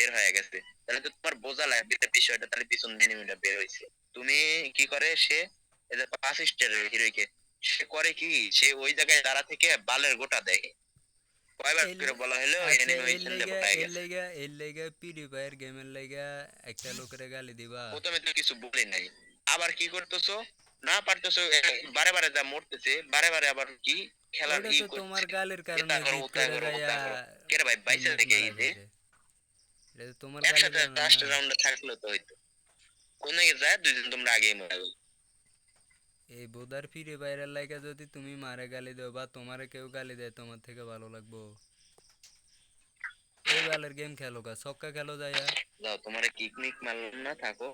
বের হয়ে গেছে। তাহলে তো তোমার বোঝা লাগবে বিষয়টা তাহলে পিছন এনিমিটা বের হয়েছে। তুমি কি করে? সে পাঁচ স্টারের হিরোইকে সে করে কি? সে ওই জায়গায় দাঁড়া থেকে বালের গোটা দেখে কয়বার করে বলা হলো আচ্ছা, এর এর পিডি ফায়ার গেমের একটা লোকের গালি দিবা। প্রথমে তো কিছু বলি নাই। আবার কি করতেছো? না পারতেছো বারে বারে যা মরতেছে বারে বারে আবার কি খেলার ই তোমার গালের কারণে করো, ভাই বাইসে থেকে এই। এটা তো তোমার একসাথে লাস্ট রাউন্ডে থাকল তো হয়তো। কোন যায়? দুইজন তোমরা আগেই মারা গেলো। এই বোদার ফিরে বাইরের লাইগা যদি তুমি মারে গালি দাও বা তোমারে কেউ গালি দেয় তোমার থেকে ভালো লাগবো। এই বালের গেম খেলো গা ছক্কা খেলো যাও তোমার কিক মিক মারলাম না থাকো।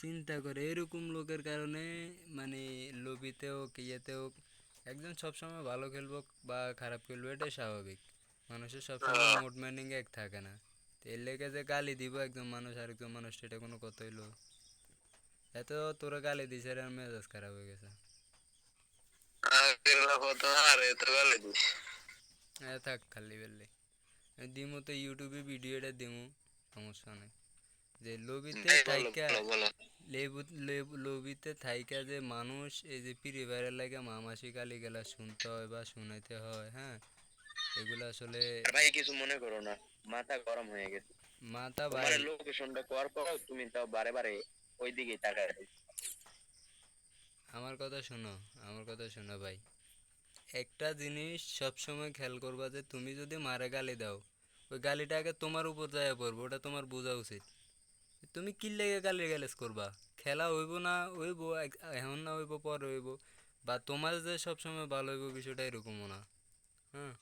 চিন্তা করে এরকম লোকের কারণে মানে লবিতে হোক ইয়েতে হোক একজন সবসময় ভালো খেলব বা খারাপ খেলব এটাই স্বাভাবিক। মানুষের সবসময় মোড মাইন্ডিং এক থাকে না। তো এর লেগে যে গালি দিব একজন মানুষ আরেকজন মানুষ এটা কোনো কথা হইল এত তোরা গালি দিছে আর মেজাজ খারাপ হয়ে গেছে। থাক খালি বেললে। দিমু তো ইউটিউবে ভিডিওটা দিমু সমস্যা নেই। যে লবিতে এই থাইকা লবিতে থাইকা যে মানুষ এই যে পিড়ি বাইরের লাগে মামাসি গালি গেলা শুনতে হয় বা শুনাইতে হয় হ্যাঁ? এগুলো আসলে ভাই কিছু মনে করো না মাথা গরম হয়ে গেছে। মাথা ভাই লোকেশনটা কর করো তুমি তাও বারে বারে ওই দিকেই তাকায়। আমার কথা শোনো আমার কথা শোনো ভাই। একটা জিনিস সব সময় খেয়াল করবা যে তুমি যদি মারে গালি দাও ওই গালিটা আগে তোমার উপর যায় পড়ব ওটা তোমার বোঝা উচিত। তুমি কি লেগে গালি গ্যালেজ করবা। খেলা হইব না হইব এখন না হইব পরে হইব। বা তোমার যে সব সময় ভালো হইব বিষয়টা এরকমও না। হ্যাঁ?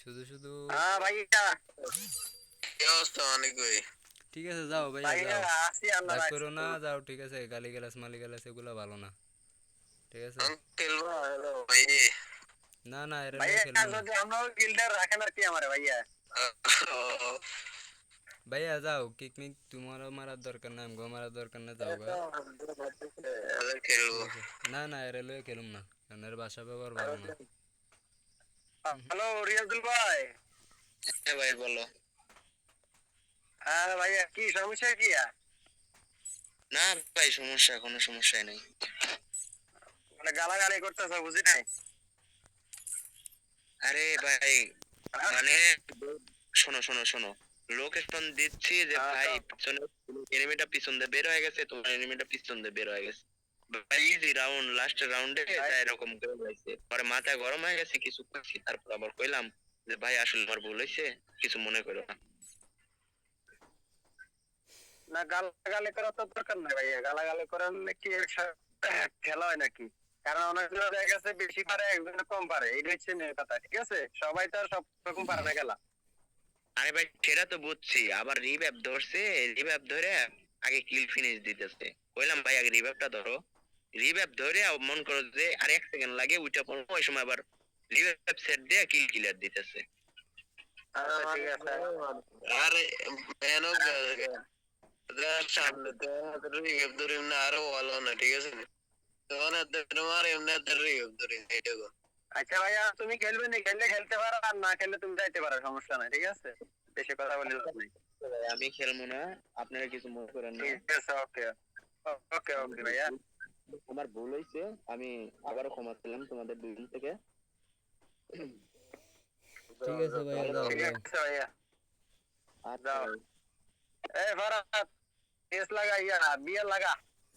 শুধু শুধু হ্যাঁ ভাইয়া। ঠিক আছে যাও ভাই ভাইয়া যাও। আসি আমরা রাগ করো না যাও ঠিক আছে। গালি গালাস মালি গালাস এগুলো ভালো না। ঠিক আছে? না না এরা ভাইয়া খেলব যদি আমরা গিল্ডার রাখেন আর কি আমার ভাইয়া। ভাইয়া যাও কিকনিক তোমারও মারার দরকার না আমগো মারার দরকার না যাও না না এর লয়ে খেলুম না এর বাসা ব্যবহার ভালো না। হ্যালো রিয়াজুল ভাই। হ্যাঁ ভাই বলো। হ্যাঁ ভাইয়া কি সমস্যা কি? আর? না ভাই সমস্যা কোনো সমস্যাই নাই। মানে গালাগালি করতেছ বুঝি নাই? আরে ভাই মানে শোনো শোনো শোনো। লোকেশন দিচ্ছি যে ভাই, পিছনে এনিমিটা পিছন দিয়ে বের হয়ে গেছে, তোমার এনিমিটা পিছন দিয়ে বের হয়ে গেছে। ইজি রাউন্ড লাস্ট রাউন্ডে এরকম করে হয়েছে। পরে মাথা গরম হয়ে গেছে, কিছু করছি, তারপর আবার কইলাম যে ভাই, আসলে আমার ভুল হয়েছে, কিছু মনে করো না। না, গালাগালি করার তো দরকার নাই ভাইয়া। গালাগালি করার নাকি একসাথে খেলা হয় নাকি? কারণ অনেকগুলো জায়গা আছে বেশি পারে একজন কম পারে। এটা হচ্ছে কথা ঠিক আছে? সবাই তো আর সব রকম পারে না খেলা আরে ভাই সেটা তো বুঝছি। আবার রিভ্যাপ ধরছে রিভ্যাপ ধরে আগে কিল ফিনিশ দিতেছে। কইলাম ভাই আগে রিভ্যাপটা ধরো। রিভ্যাপ ধরে মন করো যে আর এক সেকেন্ড লাগে ওইটা পড়ব ওই সময় আবার রিভ্যাপ সেট দিয়ে কিল ক্লিয়ার দিতেছে। আচ্ছা ঠিক আছে। আরে মেনো সামনে তো রিগেপ ধরিম না আরও ভালো না ঠিক আছে? আচ্ছা ভাইয়া তুমি খেলবে না? খেললে খেলতে পারো আর না খেললে তুমি যাইতে পারো সমস্যা নাই ঠিক আছে? বেশি কথা বলে লাভ নেই। আমি খেলব না আপনারা কিছু মনে করেন না। ঠিক আছে ওকে ওকে ওকে ভাইয়া। আমার ভুল হয়েছে আমি আবারও ক্ষমা চাইলাম তোমাদের দুজন থেকে। ঠিক আছে ভাইয়া যাও ঠিক আছে ভাইয়া। আর যাও। এই ফারাত কেস লাগা ইয়া বিয়ার লাগা।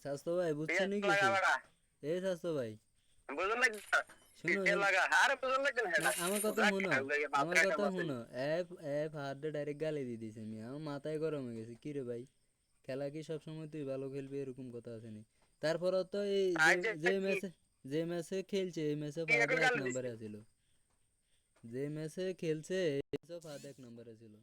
স্বাস্থ্য ভাই বুঝছ বিয়ার নাকি? লাগা এই স্বাস্থ্য ভাই। আমার কথা শুনো। আমার কথা শুনো। হাতে ডাইরেক্ট গালি দিয়ে আমি আমার মাথায় গরম হয়ে গেছে। কি রে ভাই? খেলা কি সবসময় তুই ভালো খেলবি? এরকম কথা আছে নি তারপরও তো এই যে- ম্যাচে যে ম্যাচে খেলছে এই ম্যাচে কি এক নম্বরে আছিল। যে ম্যাচে খেলছে এই ম্যাচে এক নম্বরে ছিল।